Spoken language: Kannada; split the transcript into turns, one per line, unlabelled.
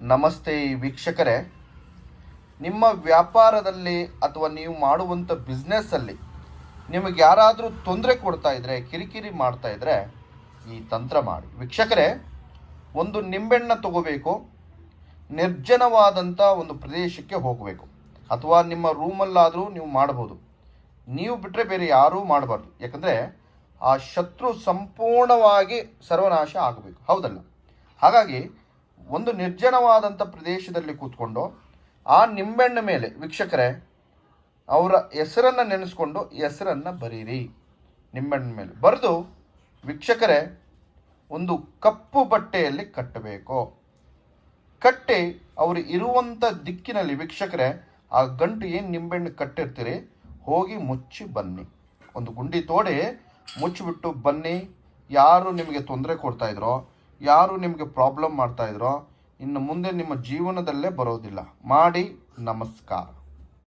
ನಮಸ್ತೆ ವೀಕ್ಷಕರೇ. ನಿಮ್ಮ ವ್ಯಾಪಾರದಲ್ಲಿ ಅಥವಾ ನೀವು ಮಾಡುವಂಥ ಬಿಸ್ನೆಸ್ಸಲ್ಲಿ ನಿಮಗೆ ಯಾರಾದರೂ ತೊಂದರೆ ಕೊಡ್ತಾ ಇದ್ರೆ, ಕಿರಿಕಿರಿ ಮಾಡ್ತಾ ಇದ್ರೆ ಈ ತಂತ್ರ ಮಾಡಿ. ವೀಕ್ಷಕರೇ, ಒಂದು ನಿಂಬೆಣ್ಣ ತಗೋಬೇಕು. ನಿರ್ಜನವಾದಂಥ ಒಂದು ಪ್ರದೇಶಕ್ಕೆ ಹೋಗಬೇಕು. ಅಥವಾ ನಿಮ್ಮ ರೂಮಲ್ಲಾದರೂ ನೀವು ಮಾಡ್ಬೋದು ನೀವು ಬಿಟ್ಟರೆ ಬೇರೆ ಯಾರೂ ಮಾಡಬಾರ್ದು. ಯಾಕಂದರೆ ಆ ಶತ್ರು ಸಂಪೂರ್ಣವಾಗಿ ಸರ್ವನಾಶ ಆಗಬೇಕು. ಹೌದಲ್ಲ? ಹಾಗಾಗಿ ಒಂದು ನಿರ್ಜನವಾದಂಥ ಪ್ರದೇಶದಲ್ಲಿ ಕೂತ್ಕೊಂಡು ಆ ನಿಂಬೆಣ್ಣ ಮೇಲೆ ವೀಕ್ಷಕರೇ, ಅವರ ಹೆಸರನ್ನು ನೆನೆಸ್ಕೊಂಡು ಹೆಸರನ್ನು ಬರೀರಿ. ನಿಂಬೆಣ್ಣ ಮೇಲೆ ಬರೆದು ವೀಕ್ಷಕರೇ, ಒಂದು ಕಪ್ಪು ಬಟ್ಟೆಯಲ್ಲಿ ಕಟ್ಟಬೇಕು. ಕಟ್ಟಿ ಅವರು ಇರುವಂಥ ದಿಕ್ಕಿನಲ್ಲಿ ವೀಕ್ಷಕರೇ, ಆ ಗಂಟು ಏನು ನಿಂಬೆಹಣ್ಣು ಕಟ್ಟಿರ್ತೀರಿ, ಹೋಗಿ ಮುಚ್ಚಿ ಬನ್ನಿ. ಒಂದು ಗುಂಡಿ ತೋಡಿ ಮುಚ್ಚಿಬಿಟ್ಟು ಬನ್ನಿ. ಯಾರು ನಿಮಗೆ ತೊಂದರೆ ಕೊಡ್ತಾ ಇದ್ರೋ ಯಾರು ನಿಮಗೆ ಪ್ರಾಬ್ಲಮ್ ಮಾಡ್ತಾ ಇದ್ರೋ ಇನ್ನು ಮುಂದೆ ನಿಮ್ಮ ಜೀವನದಲ್ಲೇ ಬರೋದಿಲ್ಲ. ಮಾಡಿ ನಮಸ್ಕಾರ.